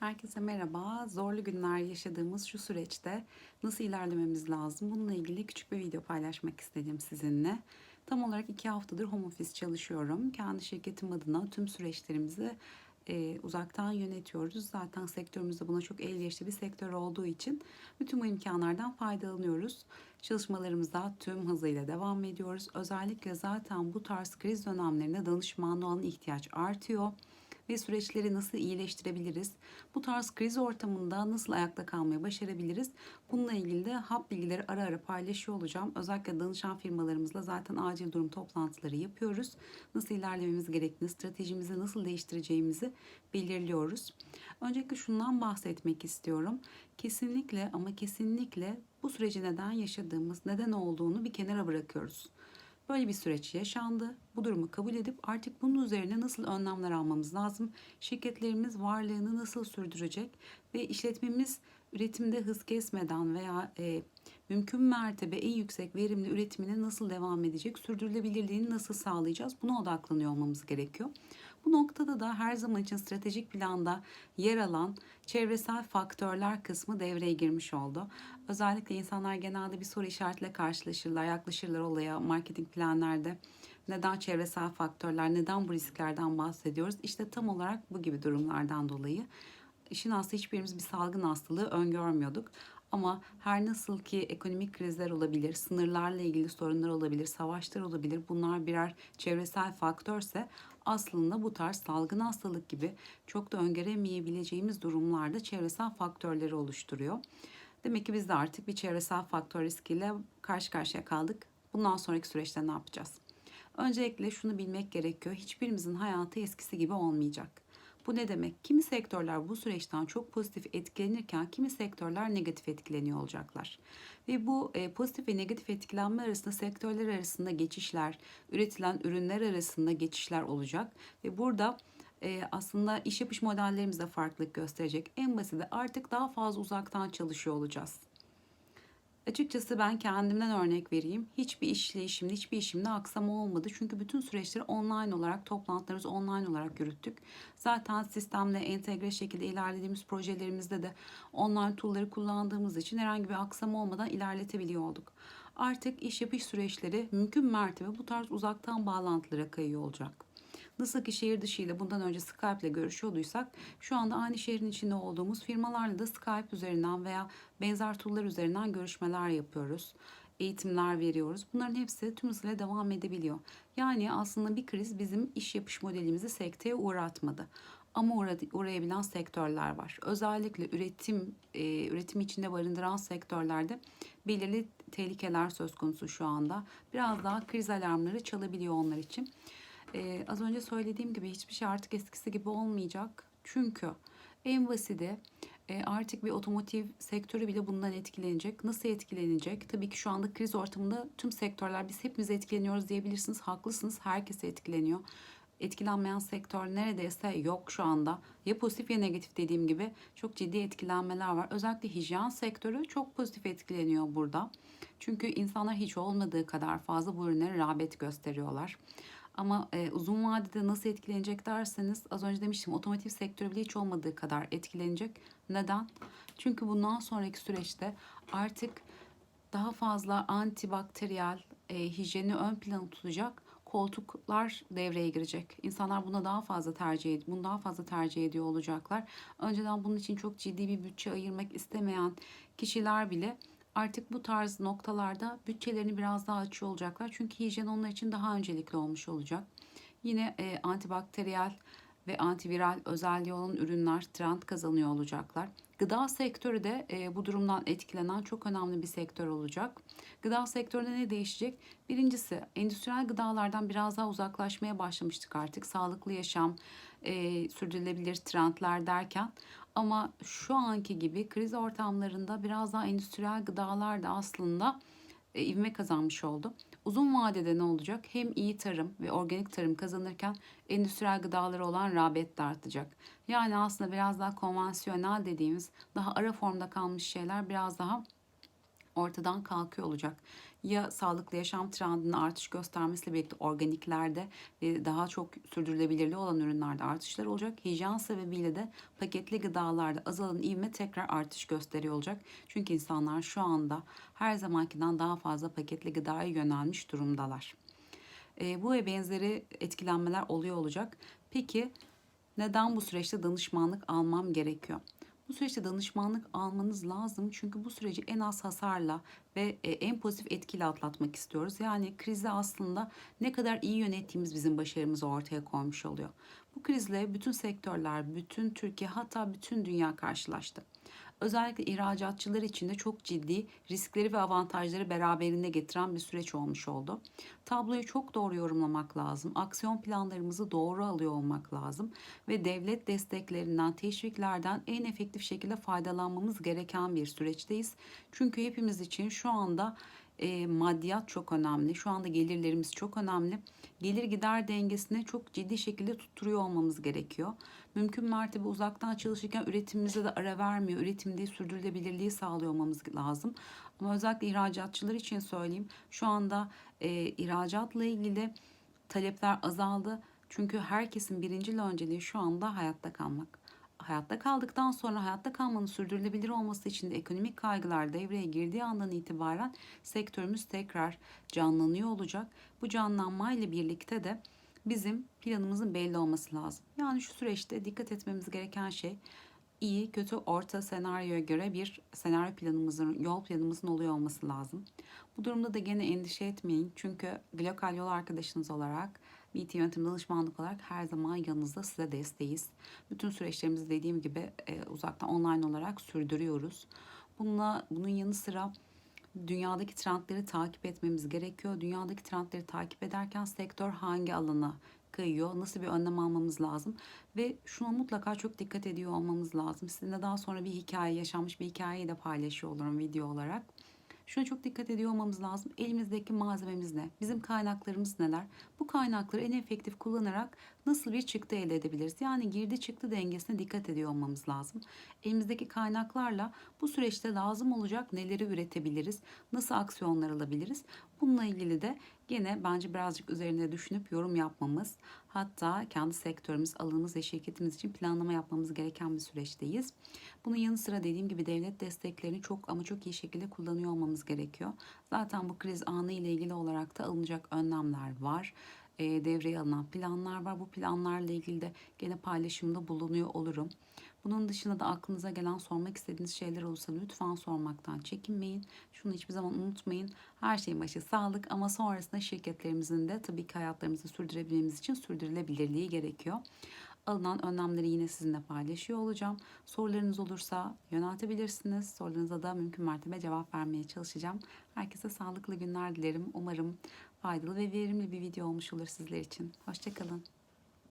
Herkese merhaba. Zorlu günler yaşadığımız şu süreçte nasıl ilerlememiz lazım? Bununla ilgili küçük bir video paylaşmak istedim sizinle. Tam olarak iki haftadır home office çalışıyorum. Kendi şirketim adına tüm süreçlerimizi e, uzaktan yönetiyoruz. Zaten sektörümüzde buna çok elverişli bir sektör olduğu için bütün bu imkanlardan faydalanıyoruz. Çalışmalarımıza tüm hızıyla devam ediyoruz. Özellikle zaten bu tarz kriz dönemlerinde danışmanlığa olan ihtiyaç artıyor ve süreçleri nasıl iyileştirebiliriz? Bu tarz kriz ortamında nasıl ayakta kalmayı başarabiliriz? Bununla ilgili de hap bilgileri ara ara paylaşıyor olacağım. Özellikle danışan firmalarımızla zaten acil durum toplantıları yapıyoruz. Nasıl ilerlememiz gerektiğini, stratejimizi nasıl değiştireceğimizi belirliyoruz. Öncelikle şundan bahsetmek istiyorum. Kesinlikle ama kesinlikle bu süreci neden yaşadığımız, neden olduğunu bir kenara bırakıyoruz. Böyle bir süreç yaşandı. Bu durumu kabul edip artık bunun üzerine nasıl önlemler almamız lazım? Şirketlerimiz varlığını nasıl sürdürecek ve işletmemiz üretimde hız kesmeden veya e, mümkün mertebe en yüksek verimli üretimine nasıl devam edecek? Sürdürülebilirliğini nasıl sağlayacağız? Buna odaklanıyor olmamız gerekiyor. Bu noktada da her zaman için stratejik planda yer alan çevresel faktörler kısmı devreye girmiş oldu. Özellikle insanlar genelde bir soru işaretiyle karşılaşırlar, yaklaşırlar olaya marketing planlarda. Neden çevresel faktörler, neden bu risklerden bahsediyoruz? İşte tam olarak bu gibi durumlardan dolayı. İşin aslı hiçbirimiz bir salgın hastalığı öngörmüyorduk. Ama her nasıl ki ekonomik krizler olabilir, sınırlarla ilgili sorunlar olabilir, savaşlar olabilir. Bunlar birer çevresel faktörse aslında bu tarz salgın hastalık gibi çok da öngöremeyebileceğimiz durumlarda çevresel faktörleri oluşturuyor. Demek ki biz de artık bir çevresel faktör riskiyle karşı karşıya kaldık. Bundan sonraki süreçte ne yapacağız? Öncelikle şunu bilmek gerekiyor. Hiçbirimizin hayatı eskisi gibi olmayacak. Bu ne demek? Kimi sektörler bu süreçten çok pozitif etkilenirken kimi sektörler negatif etkileniyor olacaklar. Ve bu e, pozitif ve negatif etkilenme arasında sektörler arasında geçişler, üretilen ürünler arasında geçişler olacak. Ve burada e, aslında iş yapış modellerimiz de farklılık gösterecek. En basiti artık daha fazla uzaktan çalışıyor olacağız. Açıkçası ben kendimden örnek vereyim. Hiçbir işleyişimde, hiçbir işimde aksama olmadı. Çünkü bütün süreçleri online olarak, toplantılarımızı online olarak yürüttük. Zaten sistemle entegre şekilde ilerlediğimiz projelerimizde de online tool'ları kullandığımız için herhangi bir aksama olmadan ilerletebiliyor olduk. Artık iş yapış süreçleri mümkün mertebe bu tarz uzaktan bağlantılara kayıyor olacak. Nasıl ki şehir dışı ile bundan önce Skype ile görüşüyorduysak şu anda aynı şehrin içinde olduğumuz firmalarla da Skype üzerinden veya benzer tool'lar üzerinden görüşmeler yapıyoruz. Eğitimler veriyoruz. Bunların hepsi tüm hızıyla devam edebiliyor. Yani aslında bir kriz bizim iş yapış modelimizi sekteye uğratmadı. Ama uğradı, uğrayabilen sektörler var. Özellikle üretim, e, üretim içinde barındıran sektörlerde belirli tehlikeler söz konusu şu anda. Biraz daha kriz alarmları çalabiliyor onlar için. Ee, az önce söylediğim gibi hiçbir şey artık eskisi gibi olmayacak. Çünkü en basiti e, artık bir otomotiv sektörü bile bundan etkilenecek. Nasıl etkilenecek? Tabii ki şu anda kriz ortamında tüm sektörler biz hepimiz etkileniyoruz diyebilirsiniz. Haklısınız. Herkes etkileniyor. Etkilenmeyen sektör neredeyse yok şu anda. Ya pozitif ya negatif dediğim gibi çok ciddi etkilenmeler var. Özellikle hijyen sektörü çok pozitif etkileniyor burada. Çünkü insanlar hiç olmadığı kadar fazla bu ürünlere rağbet gösteriyorlar. Ama e, uzun vadede nasıl etkilenecek derseniz az önce demiştim otomotiv sektörü bile hiç olmadığı kadar etkilenecek. Neden? Çünkü bundan sonraki süreçte artık daha fazla antibakteriyel e, hijyeni ön plana tutacak koltuklar devreye girecek. İnsanlar buna daha fazla tercih ed bunu daha fazla tercih ediyor olacaklar. Önceden bunun için çok ciddi bir bütçe ayırmak istemeyen kişiler bile artık bu tarz noktalarda bütçelerini biraz daha açıyor olacaklar. Çünkü hijyen onlar için daha öncelikli olmuş olacak. Yine e, antibakteriyel ve antiviral özelliği olan ürünler trend kazanıyor olacaklar. Gıda sektörü de e, bu durumdan etkilenen çok önemli bir sektör olacak. Gıda sektöründe ne değişecek? Birincisi endüstriyel gıdalardan biraz daha uzaklaşmaya başlamıştık artık. Sağlıklı yaşam, e, sürdürülebilir trendler derken ama şu anki gibi kriz ortamlarında biraz daha endüstriyel gıdalar da aslında e, ivme kazanmış oldu. Uzun vadede ne olacak? Hem iyi tarım ve organik tarım kazanırken endüstriyel gıdaları olan rağbet de artacak. Yani aslında biraz daha konvansiyonel dediğimiz daha ara formda kalmış şeyler biraz daha ortadan kalkıyor olacak. Ya sağlıklı yaşam trendinin artış göstermesiyle birlikte organiklerde ve daha çok sürdürülebilirliği olan ürünlerde artışlar olacak. Hijyen sebebiyle de paketli gıdalarda azalan ivme tekrar artış gösteriyor olacak. Çünkü insanlar şu anda her zamankinden daha fazla paketli gıdaya yönelmiş durumdalar. E, bu ve benzeri etkilenmeler oluyor olacak. Peki neden bu süreçte danışmanlık almam gerekiyor? Bu süreçte danışmanlık almanız lazım çünkü bu süreci en az hasarla ve e, en pozitif etkiyle atlatmak istiyoruz. Yani krizi aslında ne kadar iyi yönettiğimiz bizim başarımızı ortaya koymuş oluyor. Bu krizle bütün sektörler, bütün Türkiye hatta bütün dünya karşılaştı. Özellikle ihracatçılar için de çok ciddi riskleri ve avantajları beraberinde getiren bir süreç olmuş oldu. Tabloyu çok doğru yorumlamak lazım. Aksiyon planlarımızı doğru alıyor olmak lazım ve devlet desteklerinden, teşviklerden en efektif şekilde faydalanmamız gereken bir süreçteyiz. Çünkü hepimiz için şu anda e, maddiyat çok önemli. Şu anda gelirlerimiz çok önemli. Gelir gider dengesini çok ciddi şekilde tutturuyor olmamız gerekiyor. Mümkün mertebe uzaktan çalışırken üretimimize de ara vermiyor. Üretimde sürdürülebilirliği sağlıyor olmamız lazım. Ama özellikle ihracatçılar için söyleyeyim. Şu anda e, ihracatla ilgili talepler azaldı. Çünkü herkesin birincil önceliği şu anda hayatta kalmak hayatta kaldıktan sonra hayatta kalmanın sürdürülebilir olması için de ekonomik kaygılar devreye girdiği andan itibaren sektörümüz tekrar canlanıyor olacak. Bu canlanmayla birlikte de bizim planımızın belli olması lazım. Yani şu süreçte dikkat etmemiz gereken şey iyi, kötü, orta senaryoya göre bir senaryo planımızın, yol planımızın oluyor olması lazım. Bu durumda da gene endişe etmeyin. Çünkü lokal yol arkadaşınız olarak BT yönetim danışmanlık olarak her zaman yanınızda size desteğiz. Bütün süreçlerimizi dediğim gibi e, uzaktan online olarak sürdürüyoruz. Bununla, bunun yanı sıra dünyadaki trendleri takip etmemiz gerekiyor. Dünyadaki trendleri takip ederken sektör hangi alana kayıyor, nasıl bir önlem almamız lazım ve şuna mutlaka çok dikkat ediyor olmamız lazım. Sizinle daha sonra bir hikaye, yaşanmış bir hikayeyi de paylaşıyor olurum video olarak. Şuna çok dikkat ediyor olmamız lazım. Elimizdeki malzememiz ne? Bizim kaynaklarımız neler? Bu kaynakları en efektif kullanarak nasıl bir çıktı elde edebiliriz? Yani girdi çıktı dengesine dikkat ediyor olmamız lazım. Elimizdeki kaynaklarla bu süreçte lazım olacak neleri üretebiliriz? Nasıl aksiyonlar alabiliriz? Bununla ilgili de gene bence birazcık üzerine düşünüp yorum yapmamız, hatta kendi sektörümüz, alanımız ve şirketimiz için planlama yapmamız gereken bir süreçteyiz. Bunun yanı sıra dediğim gibi devlet desteklerini çok ama çok iyi şekilde kullanıyor olmamız gerekiyor. Zaten bu kriz anı ile ilgili olarak da alınacak önlemler var e, devreye alınan planlar var. Bu planlarla ilgili de gene paylaşımda bulunuyor olurum. Bunun dışında da aklınıza gelen sormak istediğiniz şeyler olursa lütfen sormaktan çekinmeyin. Şunu hiçbir zaman unutmayın. Her şeyin başı sağlık ama sonrasında şirketlerimizin de tabii ki hayatlarımızı sürdürebilmemiz için sürdürülebilirliği gerekiyor. Alınan önlemleri yine sizinle paylaşıyor olacağım. Sorularınız olursa yöneltebilirsiniz. Sorularınıza da mümkün mertebe cevap vermeye çalışacağım. Herkese sağlıklı günler dilerim. Umarım faydalı ve verimli bir video olmuş olur sizler için. Hoşçakalın.